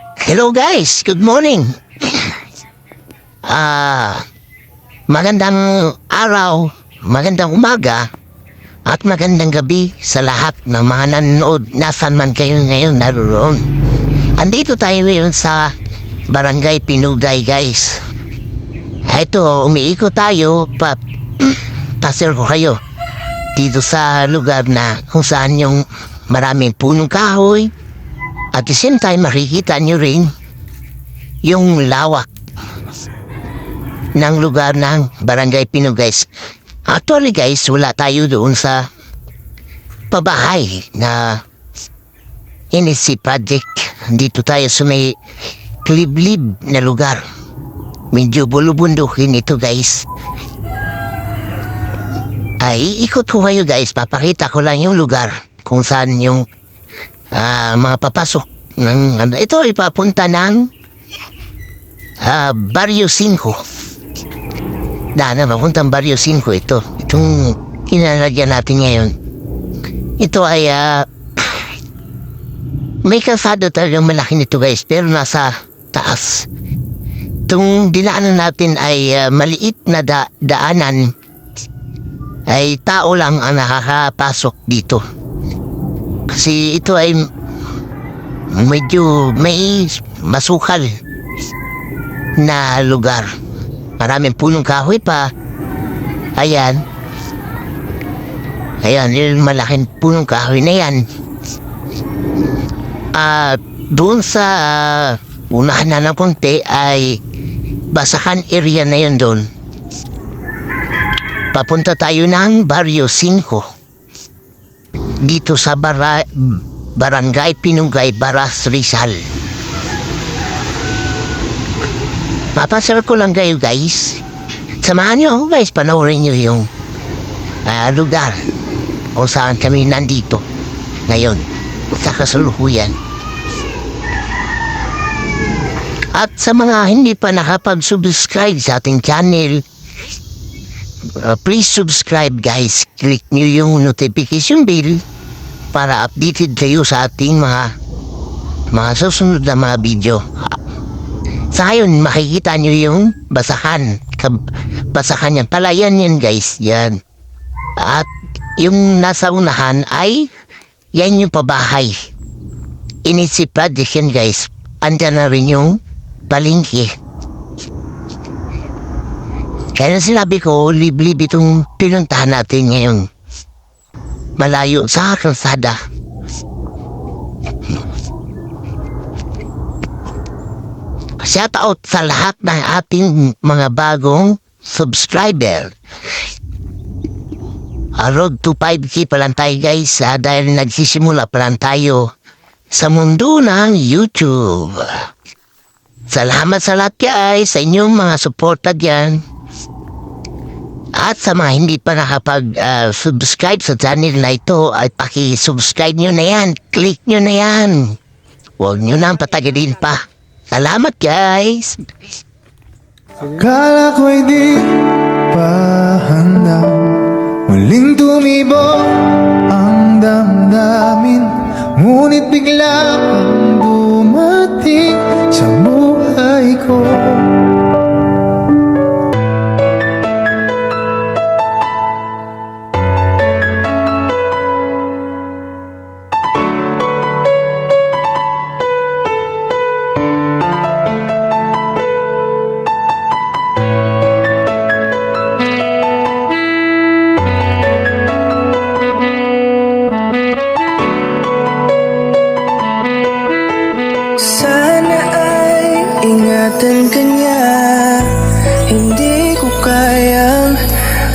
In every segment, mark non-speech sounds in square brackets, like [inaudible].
Hello guys, good morning. [coughs] Ah, magandang araw, magandang umaga, at magandang gabi sa lahat ng mga nanonood nasan man kayo ngayon naroon. Andito tayo ngayon sa Barangay Pinugay guys. Ito, umiikot tayo pa [clears throat] pasir ko kayo dito sa lugar na kung saan yung maraming punong kahoy, at the same time, makikita nyo rin yung lawak ng lugar ng Barangay Pino, guys. Actually, guys, wala tayo doon sa pabahay na NSC. Dito tayo sa may liblib na lugar. Medyo bulubundukin ito, guys. Ay, ikot ko kayo, guys. Papakita ko lang yung lugar kung saan yung ah mga papasok ng ano ito ipapunta ng ah Barrio 5 na na papuntang Barrio 5 ito. Itong kinalagyan natin ngayon. Ito ay ah may kalsado talagang malaki nito guys pero nasa taas. Itong dinaanan natin ay ah, maliit na da- daanan ay tao lang ang nakakapasok dito kasi ito ay medyo may masukal na lugar. Maraming punong kahoy pa. Ayan. Ayan, yung malaking punong kahoy na yan. At doon sa ah, unahan na ng konti ay basahan area na yun doon. Papunta tayo ng Barrio 5 dito sa bara, Barangay Pinunggay, Baras, Rizal. Papasal ko lang kayo guys. Samahan niyo ako guys, panoorin niyo yung ah, lugar kung saan kami nandito ngayon sa kasalukuyan. At sa mga hindi pa nakapag-subscribe sa ating channel, Uh, please subscribe guys. Click nyo yung notification bell para updated kayo sa ating mga mga susunod na mga video. Sa ngayon, makikita nyo yung basahan. Basahan yan. Palayan yan guys. Yan. At yung nasa unahan ay yan yung pabahay. Inisi project yan guys. Andyan na rin yung palingki. Kaya sinabi ko, liblib itong pinuntahan natin ngayon. Malayo sa kalsada. Shout out sa lahat ng ating mga bagong subscriber. Ah, road to 5K pa lang tayo guys ah, dahil nagsisimula pa lang tayo sa mundo ng YouTube. Salamat sa lahat guys sa inyong mga suporta dyan. At sa mga hindi pa nakapag-subscribe sa channel na ito, ay paki-subscribe nyo na yan. Click nyo na yan. Huwag nyo nang patagalin pa. Salamat guys! Akala ko'y di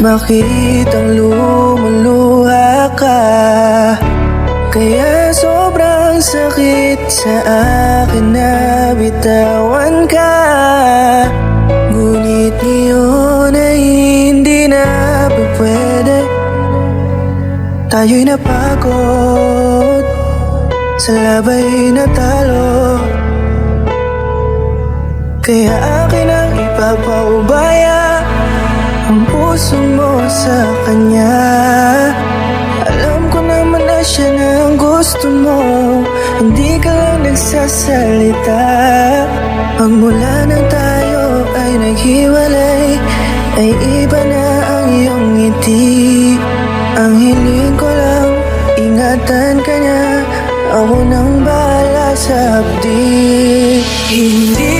makitang lumuluha ka? Kaya sobrang sakit sa akin na bitawan ka. Ngunit ngayon ay hindi na pa pwede. Tayo'y napagod sa labay na talo. Kaya akin ang ipapaubaya puso mo sa kanya. Alam ko naman na siya na ang gusto mo. Kung di ka lang nagsasalita. Magmula nang tayo ay naghiwalay Ay iba na ang iyong ngiti. Ang hiling ko lang Ingatan ka niya. Ako nang bahala sa hapdi. Hindi